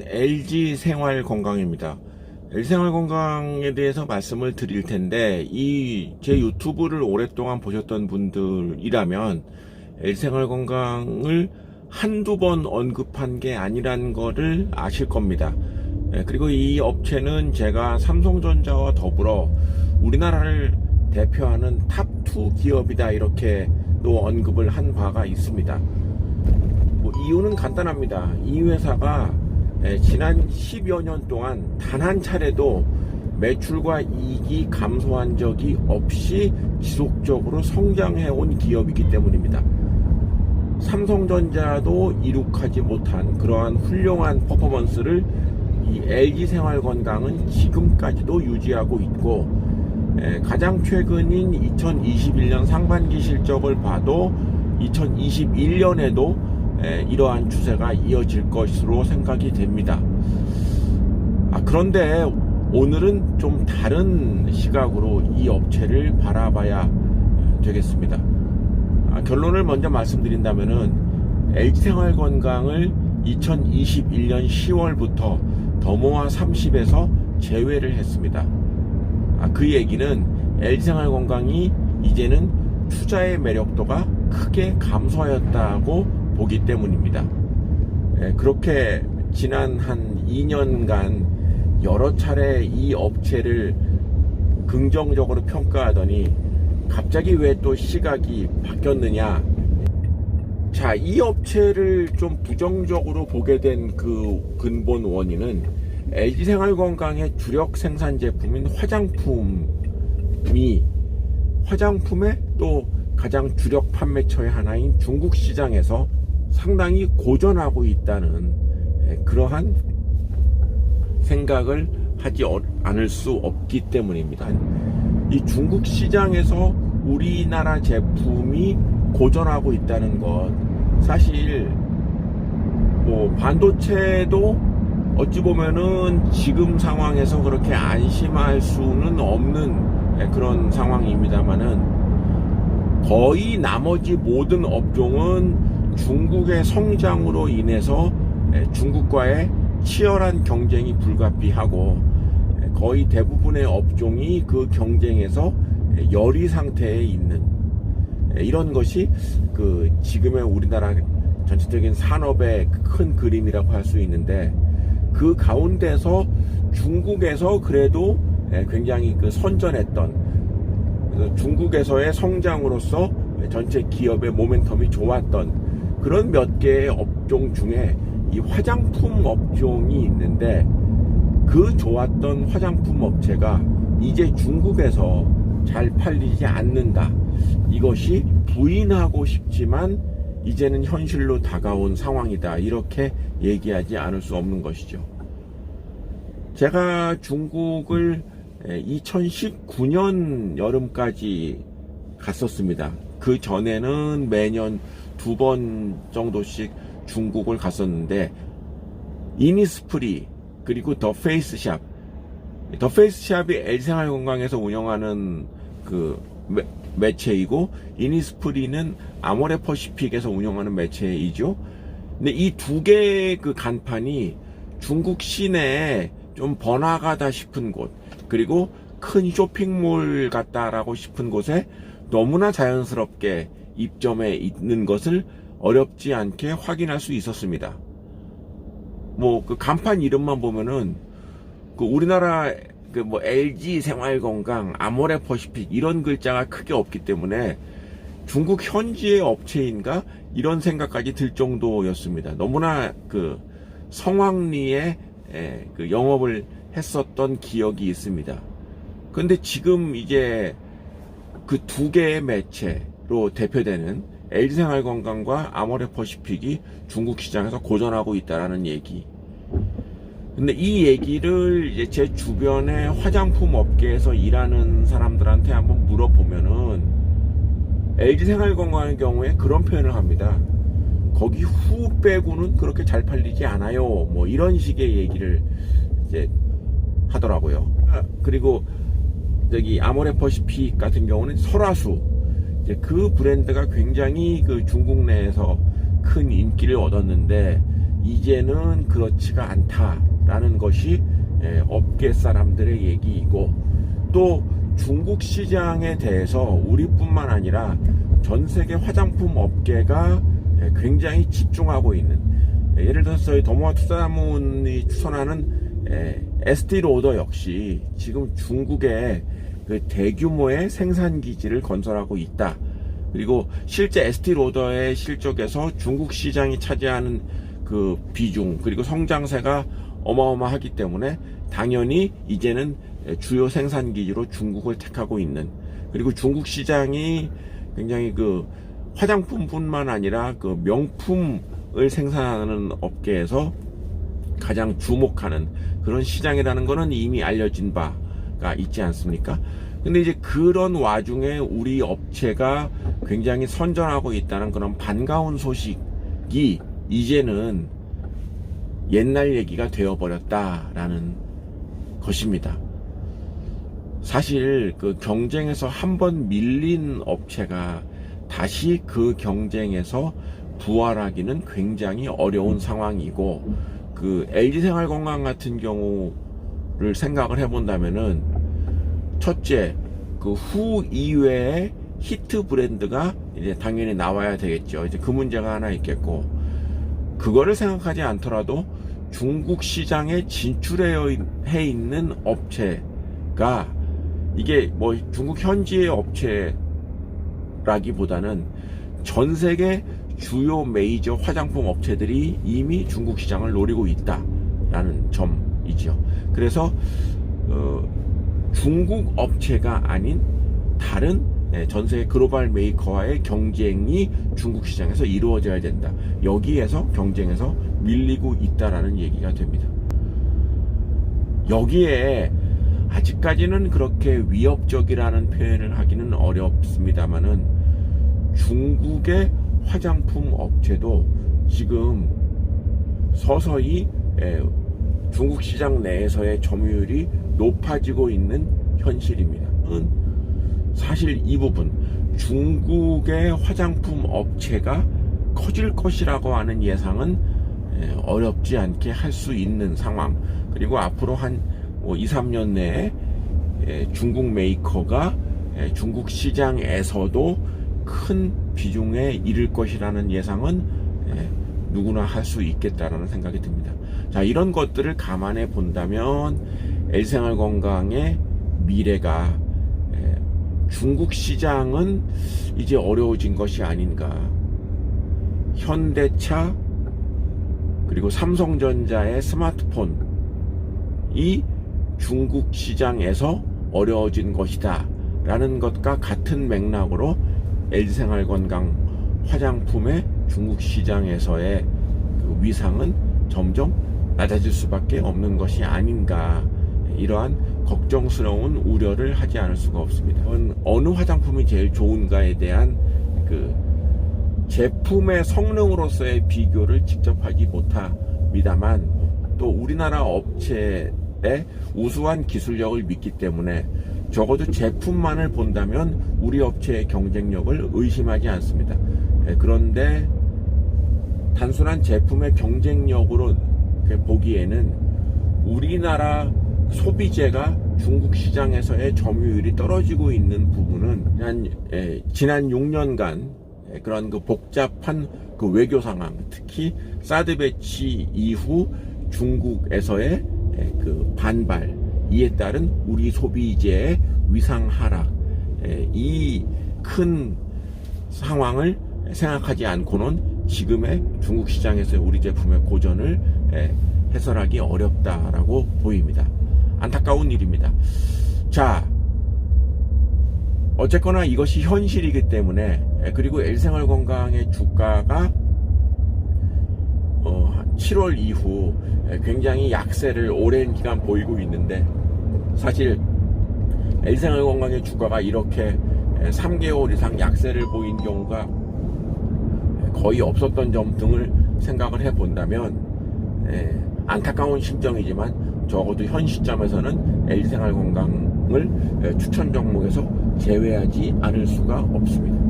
LG 생활 건강입니다. LG 생활 건강에 대해서 말씀을 드릴 텐데 이 제 유튜브를 오랫동안 보셨던 분들이라면 LG 생활 건강을 한두 번 언급한 게 아니란 거를 아실 겁니다. 예, 그리고 이 업체는 제가 삼성전자와 더불어 우리나라를 대표하는 탑2 기업이다 이렇게 또 언급을 한 바가 있습니다. 뭐 이유는 간단합니다. 이 회사가 에, 지난 10여 년 동안 단 한 차례도 매출과 이익이 감소한 적이 없이 지속적으로 성장해 온 기업이기 때문입니다. 삼성전자도 이룩하지 못한 그러한 훌륭한 퍼포먼스를 이 LG 생활건강은 지금까지도 유지하고 있고 에, 가장 최근인 2021년 상반기 실적을 봐도 2021년에도 이러한 추세가 이어질 것으로 생각이 됩니다. 아, 그런데 오늘은 좀 다른 시각으로 이 업체를 바라봐야 되겠습니다. 아, 결론을 먼저 말씀드린다면은 LG생활건강을 2021년 10월부터 더모아 30에서 제외를 했습니다. 아, 그 얘기는 LG생활건강이 이제는 투자의 매력도가 크게 감소하였다고 보기 때문입니다. 예, 그렇게 지난 한 2년간 여러 차례 이 업체를 긍정적으로 평가하더니 갑자기 왜 또 시각이 바뀌었느냐. 자, 이 업체를 좀 부정적으로 보게 된 그 근본 원인은 LG생활건강의 주력 생산 제품인 화장품이 화장품의 또 가장 주력 판매처의 하나인 중국 시장에서 상당히 고전하고 있다는 예, 그러한 생각을 하지 어- 않을 수 없기 때문입니다. 이 중국 시장에서 우리나라 제품이 고전하고 있다는 것 사실 뭐 반도체도 어찌 보면은 지금 상황에서 그렇게 안심할 수는 없는 예, 그런 상황입니다만은 거의 나머지 모든 업종은 중국의 성장으로 인해서 에, 중국과의 치열한 경쟁이 불가피하고 에, 거의 대부분의 업종이 그 경쟁에서 에, 열의 상태에 있는 에, 이런 것이 그 지금의 우리나라 전체적인 산업의 큰 그림이라고 할 수 있는데 그 가운데서 중국에서 그래도 에, 굉장히 그 선전했던 중국에서의 성장으로서 전체 기업의 모멘텀이 좋았던 그런 몇 개의 업종 중에 이 화장품 업종이 있는데 그 좋았던 화장품 업체가 이제 중국에서 잘 팔리지 않는다. 이것이 부인하고 싶지만 이제는 현실로 다가온 상황이다. 이렇게 얘기하지 않을 수 없는 것이죠. 제가 중국을 2019년 여름까지 갔었습니다. 그 전에는 매년 두 번 정도씩 중국을 갔었는데 이니스프리 그리고 더 페이스샵 더 페이스샵이 엘생활 건강에서 운영하는 그 매, 매체이고 이니스프리는 아모레 퍼시픽에서 운영하는 매체이죠. 근데 이 두 개의 그 간판이 중국 시내에 좀 번화가다 싶은 곳 그리고 큰 쇼핑몰 같다라고 싶은 곳에 너무나 자연스럽게 입점해 있는 것을 어렵지 않게 확인할 수 있었습니다. 뭐 그 간판 이름만 보면은 그 우리나라 그 뭐 LG 생활건강, 아모레 퍼시픽 이런 글자가 크게 없기 때문에 중국 현지의 업체인가 이런 생각까지 들 정도였습니다. 너무나 그 성황리에 에, 그 영업을 했었던 기억이 있습니다. 근데 지금 이제 그 두 개의 매체 로 대표되는 LG생활건강과 아모레 퍼시픽이 중국 시장에서 고전하고 있다라는 얘기. 근데 이 얘기를 이제 제 주변의 화장품 업계에서 일하는 사람들한테 한번 물어보면은 LG생활건강의 경우에 그런 표현을 합니다. 거기 후 빼고는 그렇게 잘 팔리지 않아요. 뭐 이런 식의 얘기를 이제 하더라고요. 그리고 저기 아모레 퍼시픽 같은 경우는 설화수 이제 그 브랜드가 굉장히 그 중국 내에서 큰 인기를 얻었는데 이제는 그렇지가 않다라는 것이 예, 업계 사람들의 얘기이고 또 중국 시장에 대해서 우리뿐만 아니라 전 세계 화장품 업계가 예, 굉장히 집중하고 있는 예, 예를 들어서 저희 더모아 투자자문이 추천하는 예, 에스티 로더 역시 지금 중국의 그 대규모의 생산 기지를 건설하고 있다. 그리고 실제 에스티 로더의 실적에서 중국 시장이 차지하는 그 비중 그리고 성장세가 어마어마하기 때문에 당연히 이제는 주요 생산 기지로 중국을 택하고 있는 그리고 중국 시장이 굉장히 그 화장품뿐만 아니라 그 명품을 생산하는 업계에서 가장 주목하는 그런 시장이라는 것은 이미 알려진 바 가 있지 않습니까? 근데 이제 그런 와중에 우리 업체가 굉장히 선전하고 있다는 그런 반가운 소식이 이제는 옛날 얘기가 되어버렸다라는 것입니다. 사실 그 경쟁에서 한 번 밀린 업체가 다시 그 경쟁에서 부활하기는 굉장히 어려운 상황이고 그 LG생활건강 같은 경우를 생각을 해본다면은 첫째 그 후 이외에 히트 브랜드가 이제 당연히 나와야 되겠죠. 이제 그 문제가 하나 있겠고 그거를 생각하지 않더라도 중국 시장에 진출해 해 있는 업체가 이게 뭐 중국 현지의 업체라기보다는 전 세계 주요 메이저 화장품 업체들이 이미 중국 시장을 노리고 있다라는 점이죠. 그래서 어, 중국 업체가 아닌 다른 네, 전 세계 글로벌 메이커와의 경쟁이 중국 시장에서 이루어져야 된다. 여기에서 경쟁에서 밀리고 있다라는 얘기가 됩니다. 여기에 아직까지는 그렇게 위협적이라는 표현을 하기는 어렵습니다만은 중국의 화장품 업체도 지금 서서히 예, 중국 시장 내에서의 점유율이 높아지고 있는 현실입니다. 사실 이 부분 중국의 화장품 업체가 커질 것이라고 하는 예상은 예, 어렵지 않게 할 수 있는 상황 그리고 앞으로 한 2, 3년 내에 예, 중국 메이커가 예, 중국 시장에서도 큰 비중에 이를 것이라는 예상은 누구나 할 수 있겠다라는 생각이 듭니다. 자, 이런 것들을 감안해 본다면 엘생활 건강의 미래가 중국 시장은 이제 어려워진 것이 아닌가. 현대차 그리고 삼성전자의 스마트폰이 중국 시장에서 어려워진 것이다. 라는 것과 같은 맥락으로 LG생활건강 화장품의 중국 시장에서의 그 위상은 점점 낮아질 수밖에 없는 것이 아닌가. 이러한 걱정스러운 우려를 하지 않을 수가 없습니다. 어느 화장품이 제일 좋은가에 대한 그 제품의 성능으로서의 비교를 직접 하지 못합니다만 또 우리나라 업체의 우수한 기술력을 믿기 때문에 적어도 제품만을 본다면 우리 업체의 경쟁력을 의심하지 않습니다. 예, 그런데 단순한 제품의 경쟁력으로 보기에는 우리나라 소비재가 중국 시장에서의 점유율이 떨어지고 있는 부분은 한 에, 지난 6년간 에, 그런 그 복잡한 그 외교 상황, 특히 사드 배치 이후 중국에서의 에, 그 반발 이에 따른 우리 소비재의 위상 하락 이 큰 상황을 생각하지 않고는 지금의 중국 시장에서의 우리 제품의 고전을 해설하기 어렵다라고 보입니다. 안타까운 일입니다. 자, 어쨌거나 이것이 현실이기 때문에 그리고 엘생활 건강의 주가가 어, 7월 이후 굉장히 약세를 오랜 기간 보이고 있는데 사실 엘생활 건강의 주가가 이렇게 3개월 이상 약세를 보인 경우가 거의 없었던 점 등을 생각을 해 본다면 안타까운 심정이지만 적어도 현 시점에서는 L생활 건강을 추천 종목에서 제외하지 않을 수가 없습니다.